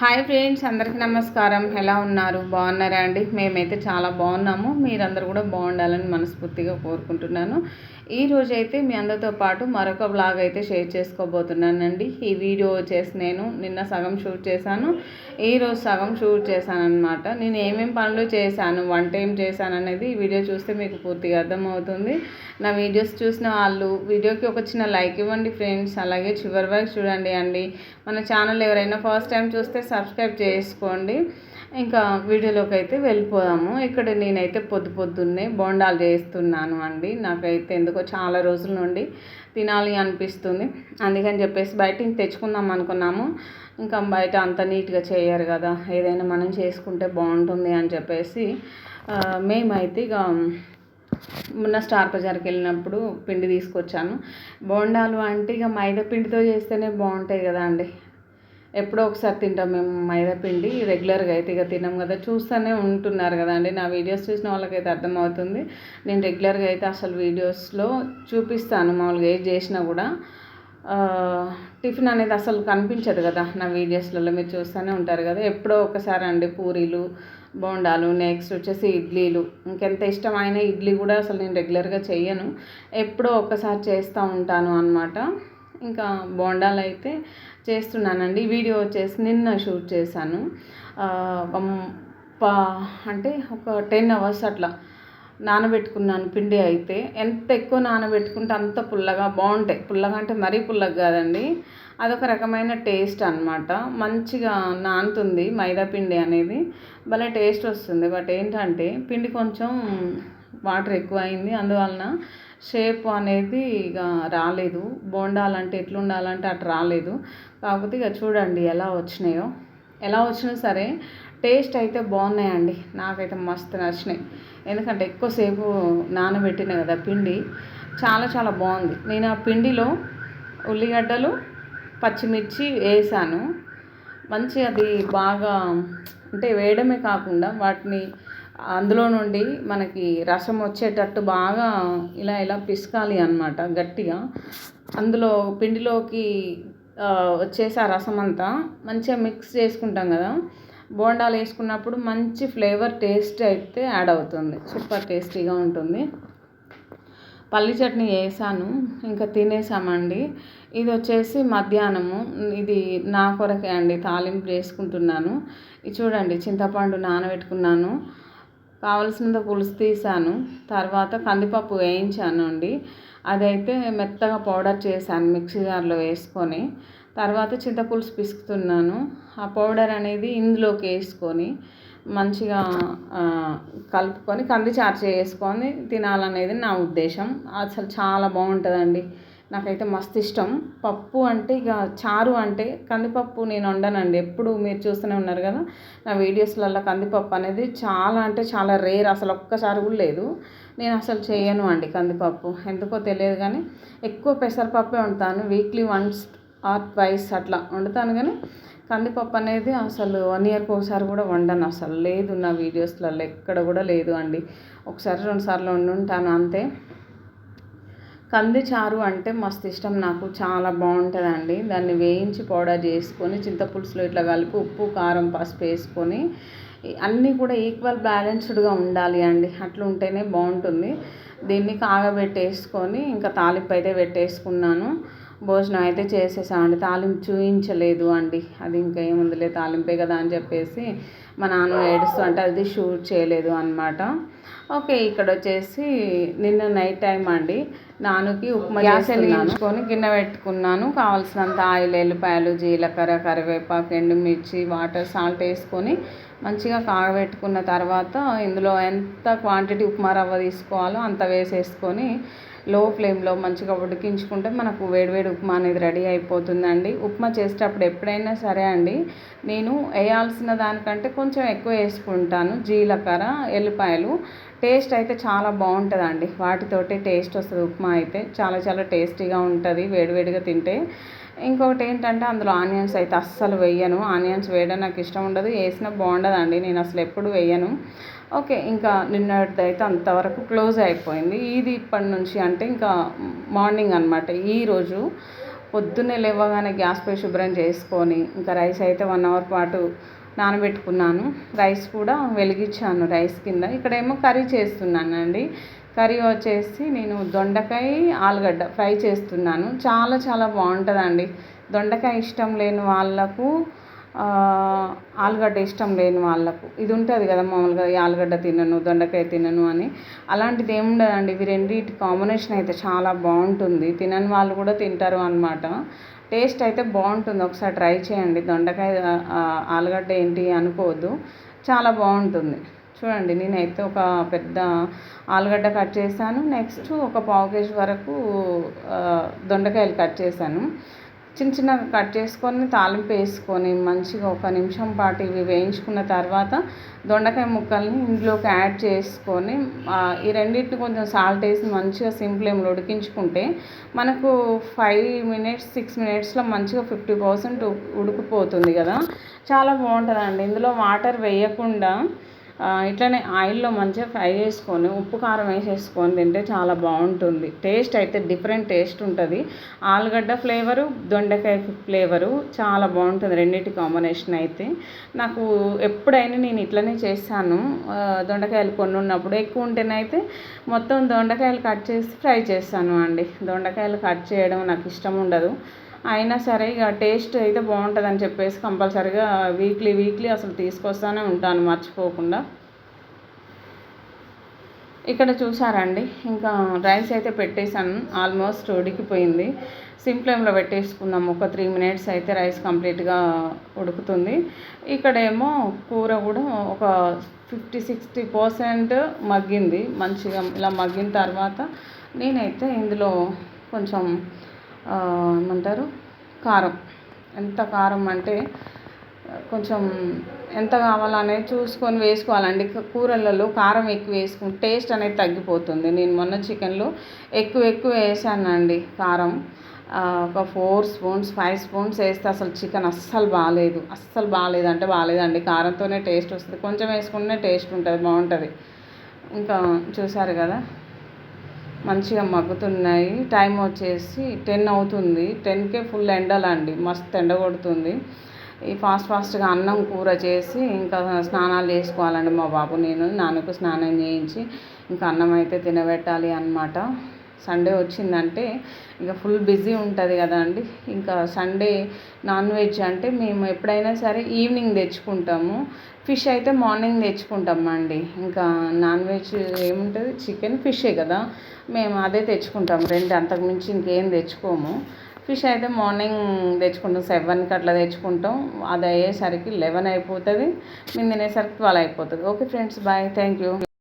Hi friends అందరికీ నమస్కారం. ఎలా ఉన్నారు? బాగున్నారా అండి? మేమైతే చాలా బాగున్నాము. మీరందరూ కూడా బాగుండాలని మనస్ఫూర్తిగా కోరుకుంటున్నాను. ఈ రోజు అయితే మీ అందరితో పాటు మరొక బ్లాగ్ అయితే షేర్ చేసుకోబోతున్నానండి. ఈ వీడియో వచ్చేసి నేను నిన్న సగం షూట్ చేశాను. ఈ రోజు సగం షూట్ చేశాను అనమాట నేను ఏమేమి పనులు చేశాను వంట ఏం చేశాను అనేది ఈ వీడియో చూస్తే మీకు పూర్తిగా అర్థమవుతుంది. నా వీడియోస్ చూసిన వాళ్ళు వీడియోకి ఒక చిన్న లైక్ ఇవ్వండి ఫ్రెండ్స్ అలాగే చివరి వరకు చూడండి అండి. మన ఛానల్ ఎవరైనా ఫస్ట్ టైం చూస్తే సబ్స్క్రైబ్ చేసుకోండి. ఇంకా వీడియోలోకి అయితే వెళ్ళిపోదాము. ఇక్కడ నేనైతే పొద్దు పొద్దున్నే బోండాలు చేస్తున్నాను అండి. నాకైతే ఎందుకో చాలా రోజుల నుండి తినాలి అనిపిస్తుంది. అందుకని చెప్పేసి బయట తెచ్చుకుందాం అనుకున్నాము. ఇంకా బయట అంత నీట్గా చేయరు కదా. ఏదైనా మనం చేసుకుంటే బాగుంటుంది అని చెప్పేసి మేమైతే ఇక మొన్న స్టార్ బజార్కి వెళ్ళినప్పుడు పిండి తీసుకొచ్చాను. బోండాలు అంటే ఇక మైదా పిండితో చేస్తేనే బాగుంటాయి కదా అండి. ఎప్పుడో ఒకసారి తింటాం మేము మైదాపిండి రెగ్యులర్గా అయితే ఇక తినాం కదా. చూస్తూనే ఉంటున్నారు కదండి నా వీడియోస్ చూసిన వాళ్ళకైతే అర్థమవుతుంది. నేను రెగ్యులర్గా అయితే అసలు వీడియోస్లో చూపిస్తాను మామూలుగా ఏది చేసినా కూడా. టిఫిన్ అనేది అసలు కనిపించదు కదా నా వీడియోస్లలో. మీరు చూస్తూనే ఉంటారు కదా. ఎప్పుడో ఒకసారి అండి పూరీలు బోండాలు నెక్స్ట్ వచ్చేసి ఇడ్లీలు. ఇంకెంత ఇష్టమైన ఇడ్లీ కూడా అసలు నేను రెగ్యులర్గా చేయను ఎప్పుడో ఒకసారి చేస్తూ ఉంటాను అనమాట ఇంకా బోండాలు అయితే చేస్తున్నానండి. వీడియో వచ్చేసి నిన్న షూట్ చేశాను. పా అంటే ఒక టెన్ అవర్స్ అట్లా నానబెట్టుకున్నాను పిండి అయితే. ఎంత ఎక్కువ నానబెట్టుకుంటే అంత పుల్లగా బాగుంటాయి. పుల్లగా అంటే మరీ పుల్లగా కాదండి. అదొక రకమైన టేస్ట్ అనమాట మంచిగా నానుతుంది మైదా పిండి అనేది. భలే టేస్ట్ వస్తుంది. బట్ ఏంటంటే పిండి కొంచెం వాటర్ ఎక్కువ అయింది అందువలన షేప్ అనేది ఇక రాలేదు. బోండాలంటే ఎట్లుండాలంటే అటు రాలేదు. కాకపోతే ఇక చూడండి ఎలా వచ్చినాయో. ఎలా వచ్చినా సరే టేస్ట్ అయితే బాగున్నాయండి. నాకైతే మస్తు నచ్చినాయి. ఎందుకంటే ఎక్కువసేపు నానబెట్టిన కదా పిండి. చాలా చాలా బాగుంది. నేను ఆ పిండిలో ఉల్లిగడ్డలు పచ్చిమిర్చి వేసాను. మంచి అది బాగా అంటే వేయడమే కాకుండా వాటిని అందులో నుండి మనకి రసం వచ్చేటట్టు బాగా ఇలా ఇలా పిసకాలి అనమాట గట్టిగా. అందులో పిండిలోకి వచ్చేసి ఆ రసం అంతా మంచిగా మిక్స్ చేసుకుంటాం కదా. బోండాలు వేసుకున్నప్పుడు మంచి ఫ్లేవర్ టేస్ట్ అయితే యాడ్ అవుతుంది. సూపర్ టేస్టీగా ఉంటుంది. పల్లి చట్నీ వేసాను ఇంకా తినేసామండి. ఇది వచ్చేసి మధ్యాహ్నము. ఇది నా కొరకే అండి తాలింపు చేసుకుంటున్నాను. ఇది చూడండి చింతపండు నానబెట్టుకున్నాను. కావలసినంత పులుసు తీసాను. తర్వాత కందిపప్పు వేయించాను అండి. అదైతే మెత్తగా పౌడర్ చేశాను మిక్సీ జార్లో వేసుకొని. తర్వాత చింతపులుసు పిసుకుతున్నాను. ఆ పౌడర్ అనేది ఇందులోకి వేసుకొని మంచిగా కలుపుకొని కంది చారు చేసుకొని తినాలనేది నా ఉద్దేశం. అసలు చాలా బాగుంటుందండి. నాకైతే మస్తు ఇష్టం పప్పు అంటే ఇక చారు అంటే కందిపప్పు నేను వండనండి. ఎప్పుడు మీరు చూస్తూనే ఉన్నారు కదా నా వీడియోస్లలో కందిపప్పు అనేది చాలా అంటే చాలా రేర్ అసలు ఒక్కసారి కూడా లేదు. నేను అసలు చేయను అండి కందిపప్పు. ఎందుకో తెలియదు కానీ ఎక్కువ పెసరపప్పే వండుతాను. వీక్లీ వన్స్ ఆర్ ట్వైస్ అట్లా వండుతాను కానీ కందిపప్పు అనేది అసలు వన్ ఇయర్కి ఒకసారి కూడా వండను అసలు. లేదు నా వీడియోస్లలో ఎక్కడ కూడా లేదు అండి. ఒకసారి రెండు సార్లు వండుంటాను అంతే. కంది చారు అంటే మస్తు ఇష్టం నాకు చాలా బాగుంటుందండి. దాన్ని వేయించి పౌడర్ చేసుకొని చింతపులుసులో ఇట్లా కలిపి ఉప్పు కారం పసుపు వేసుకొని అన్నీ కూడా ఈక్వల్ బ్యాలెన్స్డ్గా ఉండాలి అండి. అట్లా ఉంటేనే బాగుంటుంది. దీన్ని కాగబెట్టేసుకొని ఇంకా తాలింపు అయితే పెట్టేసుకున్నాను. భోజనం అయితే చేసేసామండి. తాలింపు చూయించలేదు అండి. అది ఇంకా ఏముందిలే తాలింపే కదా అని చెప్పేసి మా నాన్న ఏడుస్తూ అంటే అది షూట్ చేయలేదు అనమాట ఓకే ఇక్కడ వచ్చేసి నిన్న నైట్ టైం అండి. నానుకి ఉప్మా గ్యాస్ వెలిగించుకొని గిన్నె పెట్టుకున్నాను. కావాల్సినంత ఆయిల్ ఎల్లిపాయలు జీలకర్ర కరివేపాకు ఎండుమిర్చి వాటర్ సాల్ట్ వేసుకొని మంచిగా కాగబెట్టుకున్న తర్వాత ఇందులో ఎంత క్వాంటిటీ ఉప్మా రవ్వ తీసుకోవాలో అంత వేసేసుకొని లో ఫ్లేమ్లో మంచిగా ఉడికించుకుంటే మనకు వేడివేడి ఉప్మా అనేది రెడీ అయిపోతుందండి. ఉప్మా చేసేటప్పుడు ఎప్పుడైనా సరే అండి నేను వేయాల్సిన దానికంటే కొంచెం ఎక్కువ వేసుకుంటాను. జీలకర్ర ఎల్లిపాయలు టేస్ట్ అయితే చాలా బాగుంటుందండి. వాటితోటి టేస్ట్ వస్తుంది ఉప్మా అయితే. చాలా చాలా టేస్టీగా ఉంటుంది వేడివేడిగా తింటే. ఇంకొకటి ఏంటంటే అందులో ఆనియన్స్ అయితే అస్సలు వేయను. ఆనియన్స్ వేయడం నాకు ఇష్టం ఉండదు. వేసినా బాగుండదండి. నేను అసలు ఎప్పుడు వేయను. ఓకే ఇంకా నిన్నటిది అయితే అంతవరకు క్లోజ్ అయిపోయింది. ఇది ఇప్పటి నుంచి అంటే ఇంకా మార్నింగ్ అనమాట ఈరోజు పొద్దున్నే లేవగానే గ్యాస్ పై శుభ్రం చేసుకొని ఇంకా రైస్ అయితే వన్ అవర్ పాటు నానబెట్టుకున్నాను. రైస్ కూడా వెలిగించాను రైస్ కింద. ఇక్కడేమో కర్రీ చేస్తున్నానండి. కర్రీ వచ్చేసి నేను దొండకాయ ఆలుగడ్డ ఫ్రై చేస్తున్నాను. చాలా చాలా బాగుంటుందండి. దొండకాయ ఇష్టం లేని వాళ్ళకు ఆలుగడ్డ ఇష్టం లేని వాళ్ళకు. ఇది ఉంటుంది కదా మామూలుగా ఈ ఆలుగడ్డ తినను దొండకాయ తినను అని. అలాంటిది ఏమి ఉండదండి. ఇవి రెండింటి కాంబినేషన్ అయితే చాలా బాగుంటుంది. తినని వాళ్ళు కూడా తింటారు అనమాట టేస్ట్ అయితే బాగుంటుంది. ఒకసారి ట్రై చేయండి. దొండకాయ ఆలుగడ్డ ఏంటి అనుకోవద్దు. చాలా బాగుంటుంది. చూడండి నేనైతే ఒక పెద్ద ఆలుగడ్డ కట్ చేశాను. నెక్స్ట్ ఒక పావు కేజీ వరకు దొండకాయలు కట్ చేశాను. చిన్న చిన్నగా కట్ చేసుకొని తాలింపు వేసుకొని మంచిగా ఒక నిమిషం పాటు ఇవి వేయించుకున్న తర్వాత దొండకాయ ముక్కల్ని ఇందులోకి యాడ్ చేసుకొని ఈ రెండింటిని కొంచెం సాల్ట్ వేసి మంచిగా సింపుల్ ఏమి ఉడికించుకుంటే మనకు ఫైవ్ మినిట్స్ సిక్స్ మినిట్స్లో మంచిగా ఫిఫ్టీ పర్సెంట్ ఉడికిపోతుంది కదా. చాలా బాగుంటుందండి. ఇందులో వాటర్ వేయకుండా ఇట్లనే ఆయిల్లో మంచిగా ఫ్రై చేసుకొని ఉప్పు కారం వేసేసుకొని తింటే చాలా బాగుంటుంది. టేస్ట్ అయితే డిఫరెంట్ టేస్ట్ ఉంటుంది. ఆలుగడ్డ ఫ్లేవరు దొండకాయ ఫ్లేవరు చాలా బాగుంటుంది రెండింటి కాంబినేషన్ అయితే. నాకు ఎప్పుడైనా నేను ఇట్లనే చేస్తాను దొండకాయలు కొన్ని ఉన్నప్పుడు ఎక్కువ ఉంటేనైతే మొత్తం దొండకాయలు కట్ చేసి ఫ్రై చేస్తాను అండి. దొండకాయలు కట్ చేయడం నాకు ఇష్టం ఉండదు. అయినా సరే ఇక టేస్ట్ అయితే బాగుంటుందని చెప్పేసి కంపల్సరీగా వీక్లీ వీక్లీ అసలు తీసుకొస్తూనే ఉంటాను మర్చిపోకుండా. ఇక్కడ చూసారండి ఇంకా రైస్ అయితే పెట్టేశాను ఆల్మోస్ట్ ఉడికిపోయింది. సిమ్ ఫ్లేమ్లో పెట్టేసుకుందాం ఒక త్రీ మినిట్స్ అయితే రైస్ కంప్లీట్గా ఉడుకుతుంది. ఇక్కడేమో కూర కూడా ఒక ఫిఫ్టీ సిక్స్టీ పర్సెంట్ మగ్గింది మంచిగా ఇలా మగ్గిన తర్వాత నేనైతే ఇందులో కొంచెం ఏమంటారు? కారం. ఎంత కారం అంటే కొంచెం ఎంత కావాలనేది చూసుకొని వేసుకోవాలండి. కూరలలో కారం ఎక్కువ వేసుకుంటే టేస్ట్ అనేది తగ్గిపోతుంది. నేను మొన్న చికెన్లో ఎక్కువ ఎక్కువ వేసానండి కారం. ఒక ఫోర్ స్పూన్స్ ఫైవ్ స్పూన్స్ వేస్తే అసలు చికెన్ అస్సలు బాగాలేదు అస్సలు బాగాలేదు అంటే బాగాలేదండి కారంతోనే టేస్ట్ వస్తుంది. కొంచెం వేసుకుంటే టేస్ట్ ఉంటుంది బాగుంటుంది. ఇంకా చూసారు కదా? మంచిగా మగ్గుతున్నాయి. టైం వచ్చేసి టెన్ అవుతుంది. టెన్కే ఫుల్ ఎండలండి. మస్తు ఎండ కొడుతుంది. ఈ ఫాస్ట్ ఫాస్ట్గా అన్నం కూర చేసి ఇంకా స్నానాలు చేసుకోవాలండి మా బాబు. నేను నాన్నకు స్నానం చేయించి ఇంకా అన్నం అయితే తినబెట్టాలి అనమాట సండే వచ్చిందంటే ఇక ఫుల్ బిజీ ఉంటుంది కదా అండి. ఇంకా సండే నాన్ వెజ్ అంటే మేము ఎప్పుడైనా సరే ఈవినింగ్ తెచ్చుకుంటాము. ఫిష్ అయితే మార్నింగ్ తెచ్చుకుంటామండి. ఇంకా నాన్ వెజ్ ఏముంటుంది? చికెన్ ఫిషే కదా. మేము అదే తెచ్చుకుంటాం రెండు అంతకుమించి ఇంకేం తెచ్చుకోము. ఫిష్ అయితే మార్నింగ్ తెచ్చుకుంటాం. సెవెన్కి అట్లా తెచ్చుకుంటాం. అది అయ్యేసరికి లెవెన్ అయిపోతుంది. మేము తినేసరికి ట్వెల్వ్ అయిపోతుంది. Okay friends bye. Thank you.